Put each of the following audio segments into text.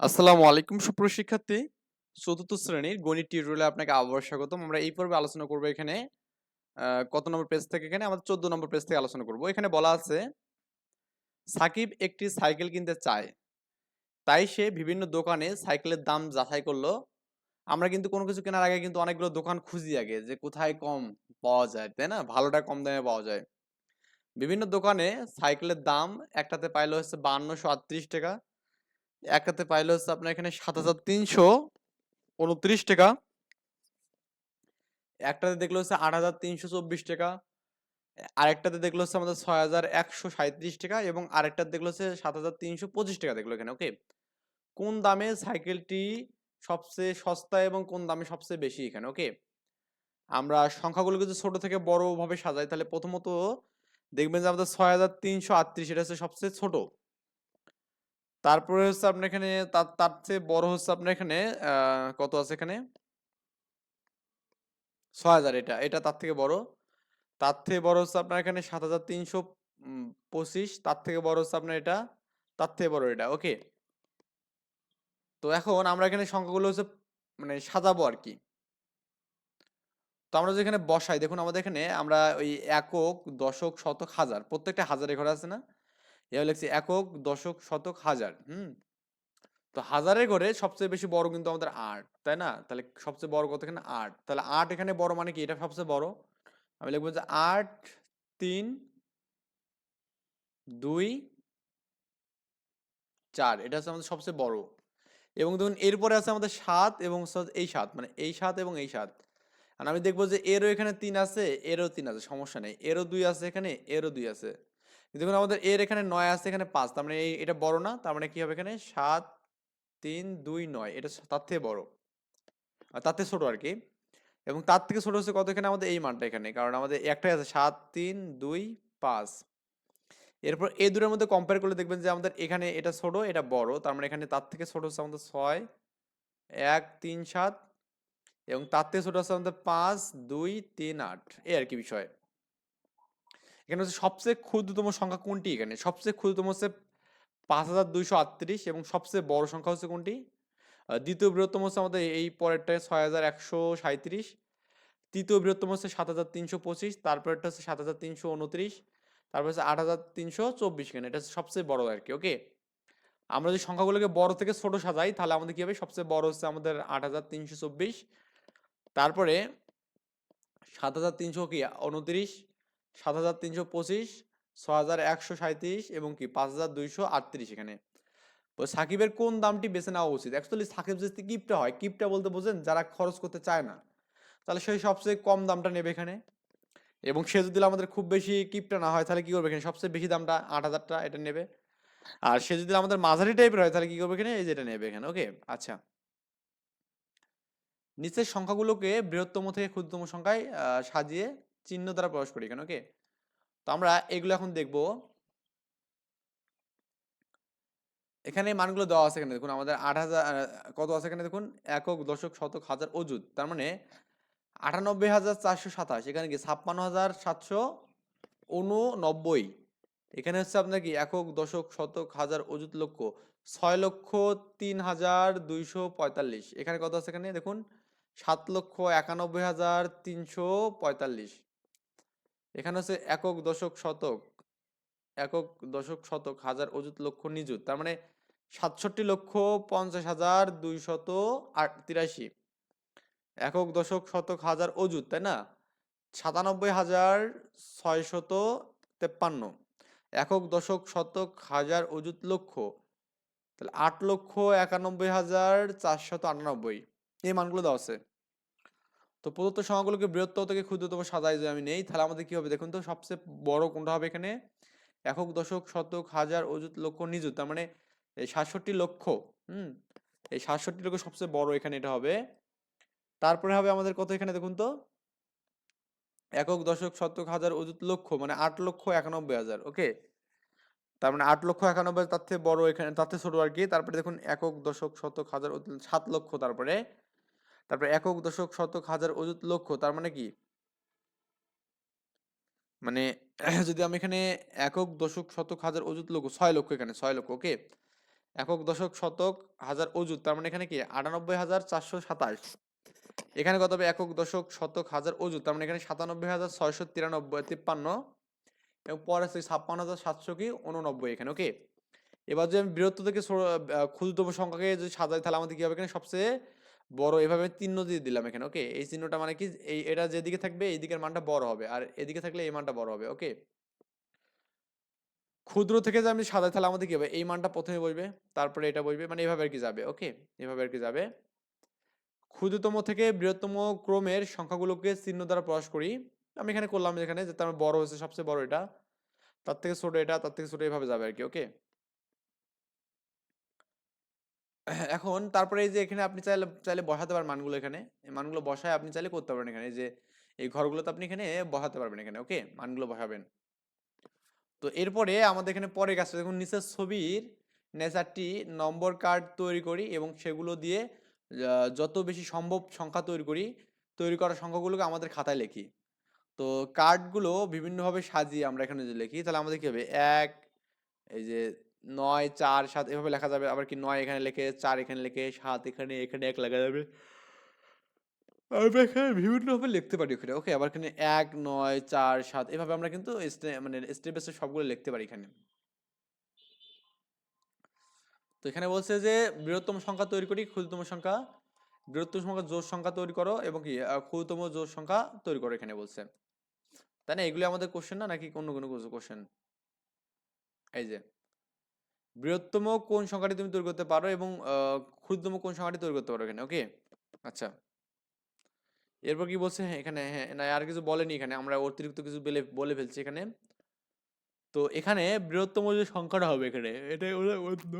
আসসালামু আলাইকুম, সুপ্রিয় শিক্ষার্থী। চতুর্থ শ্রেণির গণিত টিউটোরিয়ালে আপনাকে আবার স্বাগতম। আমরা এই পর্বে আলোচনা করব এখানে কত নম্বর পেজ থেকে এখানে? আমাদের চোদ্দ নম্বর পেজ থেকে আলোচনা করব। এখানে বলা আছে, সাকিব একটি সাইকেল কিনতে চায়। তাই সে বিভিন্ন দোকানে সাইকেলের দাম যাচাই করল। আমরা কিন্তু কোনো কিছু কেনার আগে কিন্তু অনেকগুলো দোকান খুঁজি আগে যে কোথায় কম পাওয়া যায়, তাই না? ভালোটা কম দামে পাওয়া যায়। বিভিন্ন দোকানে সাইকেলের দাম একটাতে পাইলো হচ্ছে বান্নশো আটত্রিশ টাকা। একটাতে পাইলো হচ্ছে আপনার এখানে সাত হাজার তিনশো উনত্রিশ টাকা। একটাতে দেখল হচ্ছে আট হাজার তিনশো চব্বিশ টাকা। আরেকটাতে দেখল হচ্ছে আমাদের ছয় হাজার একশো সাঁইত্রিশ টাকা এবং আরেকটাতে দেখল হচ্ছে সাত হাজার তিনশো পঁচিশ টাকা দেখল এখানে ওকে কোন দামে সাইকেলটি সবচেয়ে সস্তা এবং কোন দামে সবচেয়ে বেশি এখানে ওকে আমরা সংখ্যাগুলো যদি ছোট থেকে বড় ভাবে সাজাই, তাহলে প্রথমত দেখবেন যে আমাদের ছয় হাজার তিনশো আটত্রিশ এটা হচ্ছে সবচেয়ে ছোট। তারপরে হচ্ছে আপনার এখানে তার তার চেয়ে বড় হচ্ছে আপনার এখানে কত আছে এখানে? ছয় হাজার এটা এটা তার থেকে বড়। তার থেকে বড় হচ্ছে আপনার এখানে সাত হাজার তিনশো পঁচিশ, তার থেকে বড় হচ্ছে আপনার এটা, তার থেকে বড় এটা, ওকে? তো এখন আমরা এখানে সংখ্যাগুলো হচ্ছে মানে সাজাবো আর কি। তো আমরা যেখানে বসাই, দেখুন আমাদের এখানে আমরা ওই একক, দশক, শতক, হাজার, প্রত্যেকটা হাজারে ঘরে আছে না? এবার লিখছি একক, দশক, শতক, হাজার, হুম? তো হাজারের ঘরে সবচেয়ে বেশি বড় কিন্তু আমাদের আট, তাই না? তাহলে সবচেয়ে বড় কত এখানে আট। তাহলে আট এখানে বড় মানে কি? এটা সবচেয়ে বড়? আমি লিখব যে আট, তিন, দুই, চার। এটা হচ্ছে আমাদের সবচেয়ে বড়। এবং দেখুন এরপরে আছে আমাদের সাত এবং এই সাত মানে এই সাত এবং এই সাত। আর আমি দেখব যে এরও এখানে তিন আছে, এরও তিন আছে, সমস্যা নেই। এরও দুই আছে এখানে, এরও দুই আছে। দেখুন, আমাদের এর এখানে নয় আছে, এখানে পাঁচ। তার মানে এটা বড় না, তার মানে কি হবে এখানে? সাত, তিন, দুই, নয়। এটা তার থেকে বড়। তার থেকে ছোট আর কি। এবং তার থেকে ছোট হচ্ছে কত এখানে? আমাদের এই মানটা এখানে। কারণ আমাদের একটাই আছে, সাত, তিন, দুই, পাঁচ। এরপর এই দুটোর মধ্যে কম্পেয়ার করলে দেখবেন যে আমাদের এখানে এটা ছোট, এটা বড়। তার মানে এখানে তার থেকে ছোট হচ্ছে আমাদের ছয়, এক, তিন, সাত। এবং তার থেকে ছোট হচ্ছে আমাদের পাঁচ, দুই, তিন, আট। এই আর কি বিষয়। এখানে হচ্ছে সবচেয়ে ক্ষুদ্রতম সংখ্যা কোনটি এখানে? সবচেয়ে ক্ষুদ্রতম হচ্ছে পাঁচ হাজার দুইশো আটত্রিশ এবং সবচেয়ে বড় সংখ্যা হচ্ছে কোনটি? দ্বিতীয় বৃহত্তম হচ্ছে আমাদের এই পরেরটায় ছয় হাজার একশো সাঁইত্রিশ। তৃতীয় বৃহত্তম হচ্ছে সাত হাজার তিনশো পঁচিশ তারপরেরটা হচ্ছে সাত হাজার তিনশো উনত্রিশ, তারপর হচ্ছে আট হাজার তিনশো চব্বিশ কেন এটা হচ্ছে সবচেয়ে বড় আর কি, ওকে? আমরা যদি সংখ্যাগুলোকে বড় থেকে ছোট সাজাই, তাহলে আমাদের কি হবে? সবচেয়ে বড় হচ্ছে আমাদের আট হাজার তিনশো চব্বিশ। তারপরে সাত হাজার তিনশো কি? উনত্রিশ। সাত হাজার তিনশো পঁচিশ ছ হাজার একশো সাঁইত্রিশ এবং কি পাঁচ হাজার দুইশো আটত্রিশ এখানে। সাকিবের কোন দামটি বেছে নেওয়া উচিত? অ্যাকচুয়ালি সাকিব যদি কিপটা হয়, কিপটা বলতে বোঝেন যারা খরচ করতে চায় না, তাহলে সেই সবচেয়ে কম দামটা নেবে এখানে। এবং সে যদি আমাদের খুব বেশি কিপটা না হয়, তাহলে কি করবে এখানে? সবচেয়ে বেশি দামটা আট হাজারটা এটা নেবে। আর সে যদি আমাদের মাঝারি টাইপের হয়, তাহলে কি করবে এখানে? এই যেটা নেবে এখানে, ওকে? আচ্ছা। নিচের সংখ্যাগুলোকে বৃহত্তম থেকে ক্ষুদ্রতম সংখ্যায় সাজিয়ে চিহ্ন দ্বারা প্রকাশ করি এখানে ওকে? তো আমরা এগুলো এখন দেখব। এখানে মানগুলো দেওয়া আছে এখানে দেখুন, আমাদের আট হাজার কত আছে এখানে দেখুন? একক, দশক, শতক, হাজার, অযুত। তার মানে আটানব্বই হাজার চারশো সাতাশ, এখানে কি ছাপ্পান্ন হাজার সাতশো উননব্বই। এখানে হচ্ছে আপনার কি? একক, দশক, শতক, হাজার, অযুত লক্ষ, ছয় লক্ষ তিন হাজার দুইশো পঁয়তাল্লিশ। এখানে কত আছে এখানে? দেখুন, সাত লক্ষ একানব্বই হাজার তিনশো পঁয়তাল্লিশ। এখানে হচ্ছে একক, দশক, শতক। একক, দশক, শতক, হাজার, অযুত, লক্ষ, নিযুত। তার মানে সাতষট্টি লক্ষ, পঞ্চাশ হাজার, দুইশত তিরাশি। একক, দশক, শতক, হাজার, অযুত, তাই না? সাতানব্বই হাজার, ছয়শত তেপ্পান্ন। একক, দশক, শতক, হাজার, অযুত, লক্ষ। তাহলে আট লক্ষ একানব্বই হাজার চারশত আটানব্বই। এই মানগুলো দেওয়া আছে। তো প্রদত্ত সংখ্যাগুলোকে বৃহত্তর থেকে ক্ষুদ্রতম সাজাই যদি আমি নেই, তাহলে আমাদের কি হবে? দেখুন তো সবচেয়ে বড় কোনটা হবে এখানে? একক, দশক, শতক, হাজার, অযুত, লক্ষ, নিযুত। তার মানে সাতষট্টি লক্ষ, হুম? এই সাতষট্টি লক্ষ সবচেয়ে বড় এখানে এটা হবে। তারপরে হবে আমাদের কত এখানে দেখুন তো? একক, দশক, শতক, হাজার, অযুত, লক্ষ মানে আট লক্ষ একানব্বই হাজার, ওকে? তার মানে আট লক্ষ একানব্বই তার থেকে বড় এখানে, তার থেকে ছোট আর কি। তারপরে দেখুন একক, দশক, শতক, হাজার সাত লক্ষ তারপরে। তারপরে একক দশক শতক হাজার অযুত লক্ষ তার মানে কি? মানে যদি আমি এখানে একক দশক শতক হাজার অযুত লক্ষ ছয় লক্ষ এখানে, ছয় লক্ষ ওকে? একক দশক শতক হাজার অযুত, তার মানে এখানে কি? আটানব্বই হাজার চারশো সাতাশ। এখানে কত হবে? একক দশক শতক হাজার অযুত, তার মানে এখানে সাতানব্বই হাজার ছয়শো তিরানব্বই, তিপ্পান্ন, এবং পরে আছে ছাপ্পান্ন হাজার সাতশো কি? উননব্বই এখানে, ওকে? এবার যদি আমি বৃহত্তর থেকে ক্ষুদ্রতম সংখ্যাকে যদি সাজাই, তাহলে আমাদের কি হবে এখানে সবচেয়ে বড় এভাবে চিহ্ন দিয়ে দিলাম এখানে ওকে এই চিহ্নটা মানে কি? এই, এটা যেদিকে থাকবে এই দিকের মানটা বড় হবে, আর এদিকে থাকলে এই মানটা বড় হবে ওকে ক্ষুদ্র থেকে যে আমি সাজাই, তাহলে আমাদের কি হবে? এই মানটা প্রথমে বসবে, তারপরে এটা বসবে মানে এভাবে আর কি যাবে ওকে এভাবে আর কি যাবে। ক্ষুদ্রতম থেকে বৃহত্তম ক্রমের সংখ্যাগুলোকে চিহ্ন দ্বারা প্রকাশ করি। আমি এখানে করলাম এখানে যে তার বড় হচ্ছে সবচেয়ে বড় এটা। তার থেকে ছোট এটা, তার থেকে ছোট এভাবে যাবে আর কি ওকে এখন তারপরে এই যে এখানে আপনি চাইলে চাইলে বসাতে পারেন মানগুলো এখানে। মানগুলো বসায় আপনি চাইলে করতে পারেন এখানে। এই যে এই ঘরগুলোতে আপনি এখানে বসাতে পারবেন এখানে, ওকে? মানগুলো বসাবেন। তো এরপরে আমাদের এখানে পরের কাজটা, দেখুন নিচের ছবির নেচারটি নম্বর কার্ড তৈরি করি এবং সেগুলো দিয়ে যত বেশি সম্ভব সংখ্যা তৈরি করি, তৈরি করা সংখ্যাগুলোকে আমাদের খাতায় লিখি। তো কার্ডগুলো বিভিন্নভাবে সাজিয়ে আমরা এখানে যদি লিখি, তাহলে আমাদের কি হবে? এক, এই যে নয়, চার, সাত, এভাবে লেখা যাবে। আবার কি নয় এখানে লেখে, চার এখানে লেখে, সাত এখানে এখানে এক লেখা যাবে। আমরা এখানে বিভিন্নভাবে লিখতে পারি ওখানে। ওকে, আবার এখানে এক, নয়, চার, সাত, এভাবে আমরা কিন্তু মানে স্টেপ স্টেপ সবগুলো লিখতে পারি এখানে। তো এখানে বলছে যে, বৃহত্তম সংখ্যা তৈরি করি, ক্ষুদ্রতম সংখ্যা, বৃহত্তম সংখ্যা জোড় সংখ্যা তৈরি করো এবং কি ক্ষুদ্রতম জোড় সংখ্যা তৈরি করো এখানে বলছে। তাই না? এগুলো আমাদের কোশ্চেন না নাকি অন্য কোনো কোশ্চেন এই যে। বৃহত্তম কোন সংখ্যাটি তুমি তৈরি করতে পারো এবং ক্ষুদ্রতম কোন সংখ্যাটি তৈরি করতে পারো এখানে ওকে আচ্ছা। এরপর কি বলছে? হ্যাঁ, এখানে হ্যাঁ না আর কিছু বলেনি এখানে আমরা অতিরিক্ত কিছু বলে বলে ফেলছি এখানে। তো এখানে বৃহত্তম যে সংখ্যাটা হবে এখানে হলো অন্য।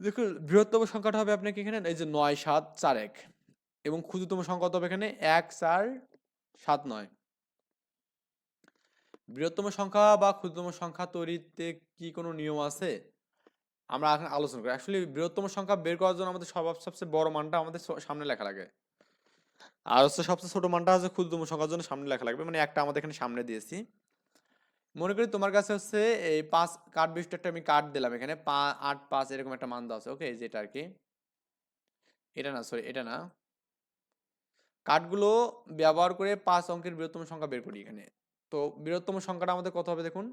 দেখুন বৃহত্তম সংখ্যাটা হবে আপনাকে এখানে এই যে নয় সাত চার এক এবং ক্ষুদ্রতম সংখ্যা হবে এখানে এক চার সাত নয়। বৃহত্তম সংখ্যা বা ক্ষুদ্রতম সংখ্যা তৈরিতে কি কোনো নিয়ম আছে? আমরা এখন আলোচনা করি। অ্যাকচুয়ালি বৃহত্তম সংখ্যা বের করার জন্য আমাদের সব, সবচেয়ে বড় মানটা আমাদের সামনে লেখা লাগে। আর হচ্ছে সবচেয়ে ছোট মানটা হচ্ছে ক্ষুদ্রতম সংখ্যার জন্য সামনে লেখা লাগবে। মানে একটা আমাদের এখানে সামনে দিয়েছি। মনে করি তোমার কাছে হচ্ছে এই পাঁচ কাঠ বিশিষ্ট একটা আমি কাঠ দিলাম এখানে। পা, আট, পাঁচ এরকম একটা মান দেওয়া আছে। ওকে যেটা আর কি এটা না সরি এটা না। কাঠগুলো ব্যবহার করে পাঁচ অঙ্কের বৃহত্তম সংখ্যা বের করি এখানে। তো বৃহত্তম সংখ্যাটা আমাদের কত হবে দেখুন?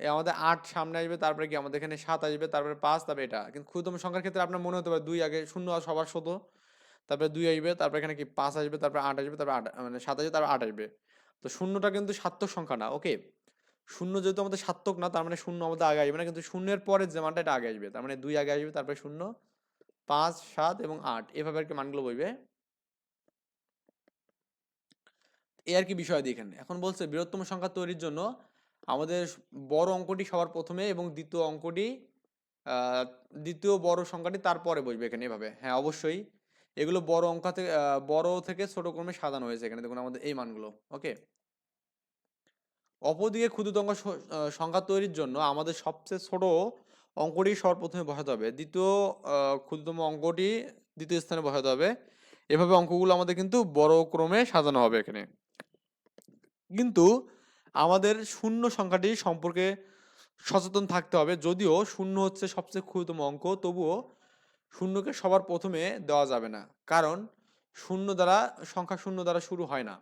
আমাদের আট সামনে আসবে, তারপরে কি আমাদের এখানে সাত আসবে, তারপরে পাঁচ, তারপরে এটা। কিন্তু ক্ষুদ্রতম সংখ্যার ক্ষেত্রে আপনার মনে হতে পারে দুই আগে শূন্য আর সবার শত তারপরে দুই আসবে, তারপরে এখানে কি পাঁচ আসবে, তারপরে আট আসবে, তারপরে আট মানে সাত আসবে, তারপরে আট আসবে। তো শূন্যটা কিন্তু সার্থক সংখ্যা না ওকে শূন্য যেহেতু আমাদের সার্থক না, তার মানে শূন্য আমাদের আগে আসবে না, কিন্তু শূন্যের পরে যে মানটা, এটা আগে আসবে। তার মানে দুই আগে আসবে, তারপরে শূন্য, পাঁচ, সাত এবং আট। এভাবে আর কি মানগুলো বইবে। এই আর কি বিষয় এখানে। এখন বলছে বৃহত্তম সংখ্যা তৈরির জন্য আমাদের বড় অঙ্কটি সবার প্রথমে এবং দ্বিতীয় অঙ্কটি দ্বিতীয় বড় সংখ্যাটি তারপরে বসবে এখানে এভাবে। হ্যাঁ অবশ্যই। এগুলো বড় অঙ্ক থেকে বড় থেকে ছোট ক্রমে সাজানো হয়েছে এখানে। দেখুন আমাদের এই মানগুলো, ওকে? অপরদিকে ক্ষুদ্রতম সংখ্যা তৈরির জন্য আমাদের সবচেয়ে ছোট অঙ্কটি সবার প্রথমে বসাতে হবে। দ্বিতীয় ক্ষুদ্রতম অঙ্কটি দ্বিতীয় স্থানে বসাতে হবে। এভাবে অঙ্কগুলো আমাদের কিন্তু বড় ক্রমে সাজানো হবে এখানে। কিন্তু আমাদের শূন্য সংখ্যাটি সম্পর্কে সচেতন থাকতে হবে। যদিও শূন্য হচ্ছে সবচেয়ে ক্ষুদ্রতম অঙ্ক, তবুও শূন্যকে সবার প্রথমে দেওয়া যাবে না। কারণ শূন্য দ্বারা, সংখ্যা শূন্য দ্বারা শুরু হয় না।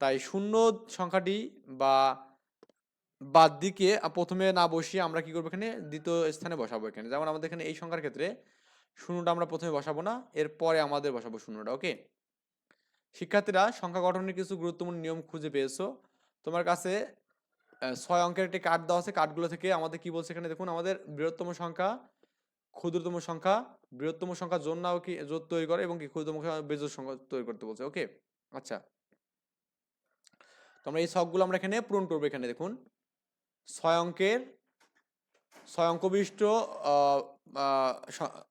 তাই শূন্য সংখ্যাটি বা বাদ দিকে প্রথমে না বসিয়ে আমরা কি করব এখানে? দ্বিতীয় স্থানে বসাবো এখানে। যেমন আমাদের এখানে এই সংখ্যার ক্ষেত্রে শূন্যটা আমরা প্রথমে বসাবো না, এরপরে আমাদের বসাবো শূন্যটা ওকে শিক্ষার্থীরা সংখ্যা গঠনের কিছু গুরুত্বপূর্ণ নিয়ম খুঁজে পেয়েছ। তোমার কাছে ছয় অঙ্কের একটি কার্ড দেওয়া আছে। কার্ডগুলো থেকে আমাদের কি বলছে এখানে দেখুন আমাদের বৃহত্তম সংখ্যা ক্ষুদ্রতম সংখ্যা বৃহত্তম সংখ্যা জোর নাও কি জোর তৈরি করে এবং কি ক্ষুদ্রতম বেজোর সংখ্যা তৈরি করতে বলছে। ওকে আচ্ছা। তো আমরা এই ছকগুলো আমরা এখানে পূরণ করব এখানে দেখুন। ছয় অঙ্কের ছয় অঙ্ক বিশিষ্ট আহ, আহ, স-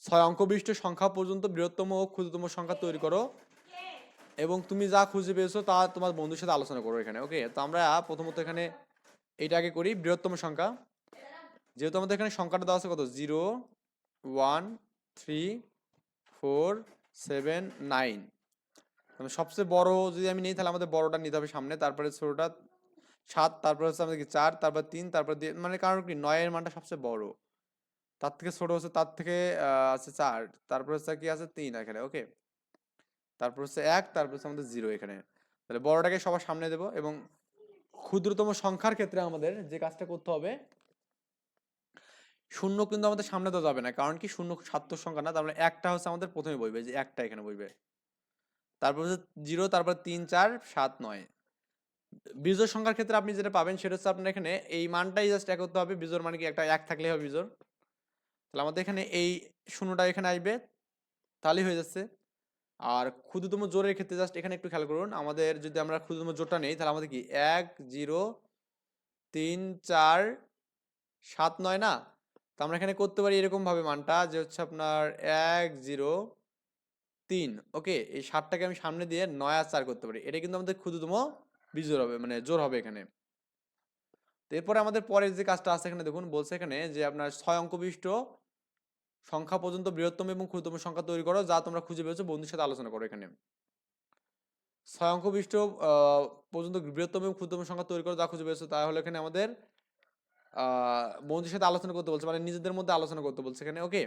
ছয় অঙ্ক বিশিষ্ট সংখ্যা পর্যন্ত বৃহত্তম ও ক্ষুদ্রতম সংখ্যা তৈরি করো। এবং তুমি যা খুঁজে পেয়েছ তা তোমার বন্ধুর সাথে আলোচনা করো এখানে ওকে তো আমরা প্রথমত এখানে এইটা আগে করি, বৃহত্তম সংখ্যা। যেহেতু আমাদের এখানে সংখ্যাটা দেওয়া আছে কত? Zero, one, three, four, seven, nine. সবচেয়ে বড় যদি আমি নিই তাহলে আমাদের বড়টা নিতে হবে সামনে, তারপরে ছোটোটা সাত, তারপর হচ্ছে আমাদের কি চার, তারপর তিন, তারপর মানে কারণ কি? নয়ের মানটা সবচেয়ে বড়। তার থেকে ছোট হচ্ছে, তার থেকে আছে চার, তারপর হচ্ছে কি আছে তিন এখানে ওকে তারপর হচ্ছে এক, তারপর হচ্ছে আমাদের জিরো এখানে। তাহলে বড়টাকে সবার সামনে দেব এবং ক্ষুদ্রতম সংখ্যার ক্ষেত্রে আমাদের যে কাজটা করতে হবে, শূন্য কিন্তু আমাদের সামনে তো যাবে না, কারণ কি শূন্য সাত্তর সংখ্যা না, তার মানে একটা হচ্ছে আমাদের প্রথমে বইবে, যে একটা এখানে বইবে। তারপর হচ্ছে জিরো তারপর তিন, চার, সাত, নয়। বিজোর সংখ্যার ক্ষেত্রে আপনি যেটা পাবেন সেটা হচ্ছে আপনার এখানে এই মানটাই জাস্ট এক করতে হবে বিজোর মানে কি একটা এক থাকলে হবে বিজোর তাহলে আমাদের এখানে এই শূন্যটা এখানে আসবে, তাহলেই হয়ে যাচ্ছে। আর ক্ষুদ্রতম জোরের ক্ষেত্রে জাস্ট এখানে একটু খেয়াল করুন, আমাদের যদি আমরা ক্ষুদ্রতম জোরটা নেই, তাহলে আমাদের কি? এক, জিরো, তিন, চার, সাত, নয়, না? তো আমরা এখানে করতে পারি এরকমভাবে মানটা, যে হচ্ছে আপনার এক, জিরো, তিন। ওকে এই সাতটাকে আমি সামনে দিয়ে নয় আর চার করতে পারি। এটা কিন্তু আমাদের ক্ষুদ্রতম বিজোর হবে মানে জোর হবে এখানে। তো এরপরে আমাদের পরের যে কাজটা আছে এখানে দেখুন, বলছে এখানে যে আপনার ছয় অঙ্ক বিশিষ্ট সংখ্যা পর্যন্ত বৃহত্তম এবং ক্ষুদ্রতম সংখ্যা তৈরি করো, যা তোমরা খুঁজে পেয়েছ, বন্ধুর সাথে আলোচনা করো এখানে। ছয় অঙ্ক পর্যন্ত বৃহত্তম এবং ক্ষুদ্রতম সংখ্যা তৈরি করো, যা খুঁজে পেয়েছ তাহলে এখানে আমাদের বন্ধুর সাথে আলোচনা করতে বলছে মানে নিজেদের মধ্যে আলোচনা করতে বলছে এখানে, ওকে?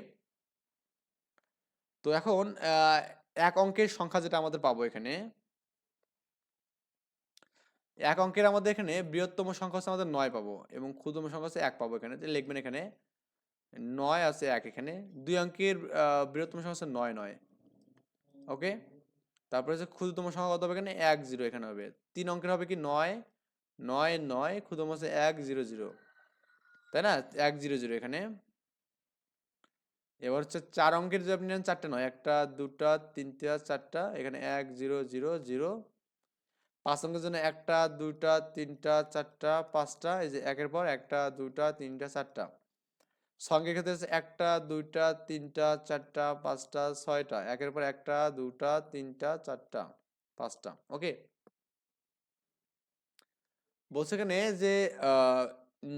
তো এখন এক অঙ্কের সংখ্যা যেটা আমাদের পাবো এখানে, এক অঙ্কের আমাদের এখানে বৃহত্তম সংখ্যা হচ্ছে আমাদের নয় পাবো এবং ক্ষুদ্রতম সংখ্যা হচ্ছে এক পাবো এখানে লিখবেন এখানে নয় আছে এক এখানে। দুই অঙ্কের বৃহত্তম সংখ্যা হচ্ছে নয় নয়। ওকে? তারপরে হচ্ছে ক্ষুদ্রতম সংখ্যা কত হবে এখানে? এক, জিরো এখানে হবে। তিন অঙ্কের হবে কি নয়? নয় নয়, ক্ষুদ্রতম হচ্ছে এক, জিরো জিরো। তাই না? এক, জিরো জিরো এখানে। এবার হচ্ছে চার অঙ্কের যদি আপনি নেন, চারটে নয়, একটা, দুটা, তিনটা, চারটা, এখানে এক, জিরো জিরো জিরো। পাঁচ অঙ্কের জন্য একটা দুইটা তিনটা, চারটা, পাঁচটা, এই যে একের পর একটা দুইটা তিনটা, চারটা। সঙ্গের ক্ষেত্রে একটা, দুইটা, তিনটা, চারটা, পাঁচটা, ছয়টা। একের পর একটা, দুটা, তিনটা, চারটা, পাঁচটা। ওকে? বলছে এখানে যে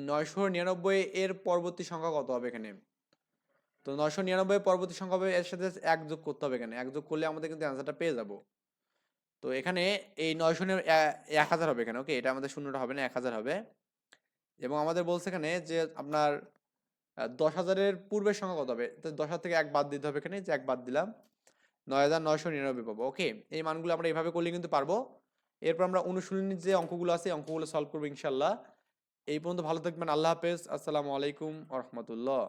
নয়শো নিরানব্বই এর পরবর্তী সংখ্যা কত হবে এখানে? তো নয়শো নিরানব্বই পরবর্তী সংখ্যা হবে, এর সাথে এক যোগ করতে হবে এখানে। এক যোগ করলে আমাদের কিন্তু অ্যান্সারটা পেয়ে যাব। তো এখানে এই নয়শো এক হাজার হবে এখানে, ওকে? এটা আমাদের শূন্যটা হবে না, এক হাজার হবে। এবং আমাদের বলছে এখানে যে, আপনার দশ হাজারের পূর্বের সংখ্যা কত হবে? তো দশ থেকে এক বাদ দিতে হবে এখানে, যে এক বাদ দিলাম, নয় হাজার নয়শো নিরানব্বই পাবো। ওকে এই মানগুলো আমরা এইভাবে করলে কিন্তু পারব। এরপর আমরা অনুশীলনীর যে অঙ্কগুলো আছে অঙ্কগুলো সলভ করব ইনশাল্লাহ এই পর্যন্ত ভালো থাকবেন, আল্লাহ হাফেজ, আসসালামু আলাইকুম রহমতুল্লাহ।